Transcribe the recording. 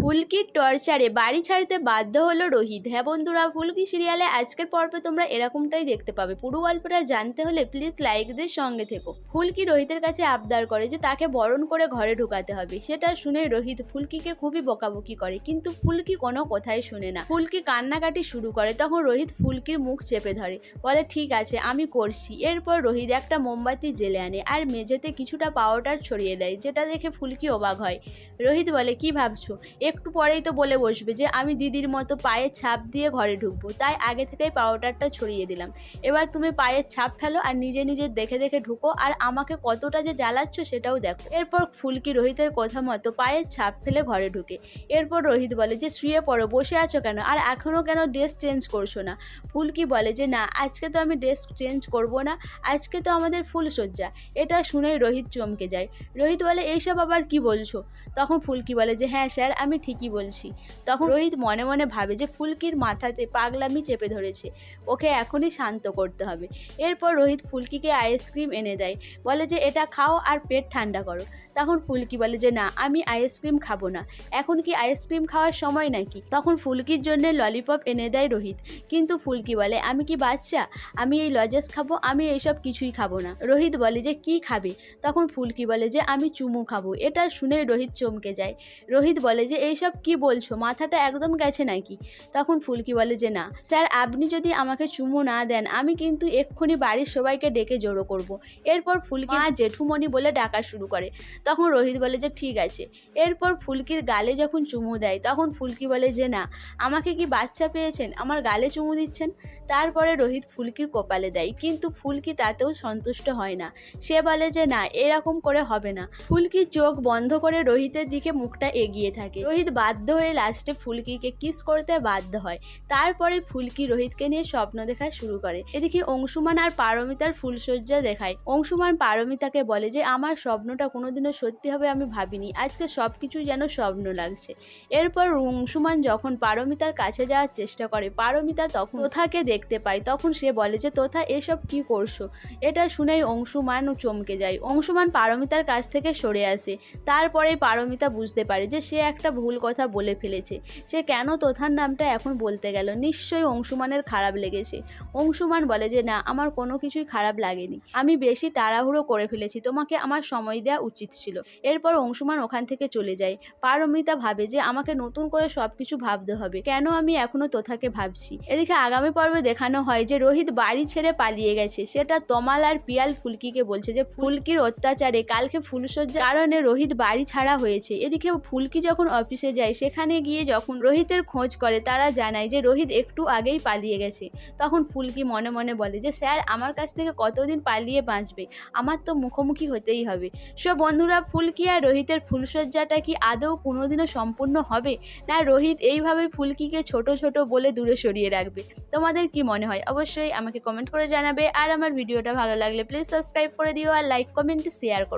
ফুলকির টর্চারে বাড়ি ছাড়তে বাধ্য হলো রোহিত। হ্যাঁ বন্ধুরা, ফুলকি সিরিয়ালে আজকের পর্বে তোমরা এরকমটাই দেখতে পাবে। পুরো গল্পটা জানতে হলে প্লিজ লাইকদের সঙ্গে থেকো। ফুলকি রোহিতের কাছে আবদার করে যে তাকে বরণ করে ঘরে ঢুকাতে হবে। সেটা শুনে রোহিত ফুলকিকে খুবই বকাবকি করে। কিন্তু ফুলকি কোনো কথাই শুনে না। ফুলকি কান্নাকাটি শুরু করে, তখন রোহিত ফুলকির মুখ চেপে ধরে। বলে, ঠিক আছে, আমি করছি। এরপর রোহিত একটা মোমবাতি জেলে আনে আর মেঝেতে কিছুটা পাউডার ছড়িয়ে দেয়, যেটা দেখে ফুলকি অবাক হয়। রোহিত বলে, কি ভাবছ? একটু পরেই তো বলে বসবে যে আমি দিদির মতো পায়ের ছাপ দিয়ে ঘরে ঢুকবো। তাই আগে থেকেই পাউডারটা ছড়িয়ে দিলাম। এবার তুমি পায়ের ছাপ ফেলো আর নিজে নিজে দেখে দেখে ঢুকো আর আমাকে কতটা যে জ্বালাচ্ছ সেটাও দেখো। এরপর ফুলকি রোহিতের কথা মতো পায়ের ছাপ ফেলে ঘরে ঢুকে। এরপর রোহিত বলে যে, শুয়ে পড়ো, বসে আছো কেন? আর এখনও কেন ড্রেস চেঞ্জ করছ না? ফুলকি বলে যে, না, আজকে তো আমি ড্রেস চেঞ্জ করব না। আজকে তো আমাদের ফুলসজ্জা এটা শুনেই রোহিত চমকে যায়। রোহিত বলে, এইসব আবার কি বলছো? তখন ফুলকি বলে যে হ্যাঁ স্যার, আমি ঠিকই বলছি। তখন রোহিত মনে মনে ভাবে যে ফুলকির মাথাতে পাগলামি চেপে ধরেছে। ওকে এখনই শান্ত করতে হবে। এরপর রোহিত ফুলকিকে আইসক্রিম এনে দেয়। বলে যে, এটা খাও আর পেট ঠান্ডা করো। তখন ফুলকি বলে যে, না, আমি আইসক্রিম খাব না। এখন কি আইসক্রিম খাওয়ার সময় নাকি? তখন ফুলকির জন্য ললিপপ এনে দেয় রোহিত। কিন্তু ফুলকি বলে, আমি কি বাচ্চা? আমি এই লজেস খাব? আমি এইসব কিছুই খাব না। রোহিত বলে যে, কি খাবে? তখন ফুলকি বলে যে, আমি চুমু খাব। এটা শুনে রোহিত চমকে যায়। রোহিত বলে যে এইসব কি বলছো? মাথাটা একদম গেছে নাকি? তখন ফুলকি বলে যে না স্যার আপনি যদি আমাকে চুমু না দেন আমি কিন্তু এক্ষুনি বাড়ির সবাইকে ডেকে জড়ো করব। এরপর ফুলকি মা জেঠুমণি বলে ডাকা শুরু করে। তখন রোহিত বলে যে ঠিক আছে। এরপর ফুলকির গালে যখন চুমু দেয় তখন ফুলকি বলে যে না আমাকে কি বাচ্চা পেয়েছেন? আমার গালে চুমু দিচ্ছেন? তারপরে রোহিত ফুলকির কপালে দেয় কিন্তু ফুলকি তাতেও সন্তুষ্ট হয় না। সে বলে যে না এরকম করে হবে না। ফুলকি চোখ বন্ধ করে রোহিতের দিকে মুখটা এগিয়ে থাকে। রোহিত বাধ্য হয়ে লাস্টে ফুলকিকে কিস করতে বাধ্য হয়। তারপরে ফুলকি রোহিতকে নিয়ে স্বপ্ন দেখা শুরু করে। এদিকে অংশুমান আর পারমিতার ফুলসজ্জা দেখায়। অংশুমান পারমিতাকে বলে যে, আমার স্বপ্নটা কোনোদিনও সত্যি হবে আমি ভাবিনি। আজকে সব কিছু যেন স্বপ্ন লাগছে। এরপর অংশুমান যখন পারমিতার কাছে যাওয়ার চেষ্টা করে, পারমিতা তখন তোথাকে দেখতে পায়। তখন সে বলে যে, তোথা, এসব কি করছ? এটা শুনেই অংশুমান চমকে যায়। অংশুমান পারমিতার কাছ থেকে সরে আসে। তারপরে পারমিতা বুঝতে পারে যে, সে একটা ভুল কথা বলে ফেলেছে। সে কেন তোথার নামটা এখন বলতে গেল? নিশ্চয়ই অংশুমানের খারাপ লেগেছে। অংশুমান বলে যে, না, আমার কোনো কিছুই খারাপ লাগেনি। আমি বেশি তাড়াহুড়ো করে ফেলেছি। তোমাকে আমার সময় দেওয়া উচিত ছিল। এরপর অংশুমান ওখান থেকে চলে যায়। পারমিতা ভাবে যে, আমাকে নতুন করে সব কিছু ভাবতে হবে। কেন আমি এখনও তোথাকে ভাবছি? এদিকে আগামী পর্বে দেখানো হয় যে, রোহিত বাড়ি ছেড়ে পালিয়ে গেছে। সেটা তমাল আর পিয়াল ফুলকিকে বলছে যে, ফুলকির অত্যাচারে কালকে ফুলসজ্জার কারণে রোহিত বাড়ি ছাড়া হয়েছে। এদিকে ফুলকি যখন অফিসে যায়, সেখানে গিয়ে যখন রোহিতের খোঁজ করে, তারা জানায় যে রোহিত একটু আগেই পালিয়ে গেছে। তখন ফুলকি মনে মনে বলে যে, স্যার, আমার কাছ থেকে কতদিন পালিয়ে বাঁচবে? আমার তো মুখোমুখি হতেই হবে। সো বন্ধুরা, ফুলকি আর রোহিতের ফুলসজ্জাটা কি আদৌ কোনোদিনও সম্পূর্ণ হবে? না, রোহিত এইভাবে ফুলকিকে ছোট ছোট বলে দূরে সরিয়ে রাখবে? তোমাদের কি মনে হয়? অবশ্যই আমাকে কমেন্ট করে জানাবে। আর আমার ভিডিওটা ভালো লাগলে প্লিজ সাবস্ক্রাইব করে দিও আর লাইক কমেন্ট শেয়ার করো।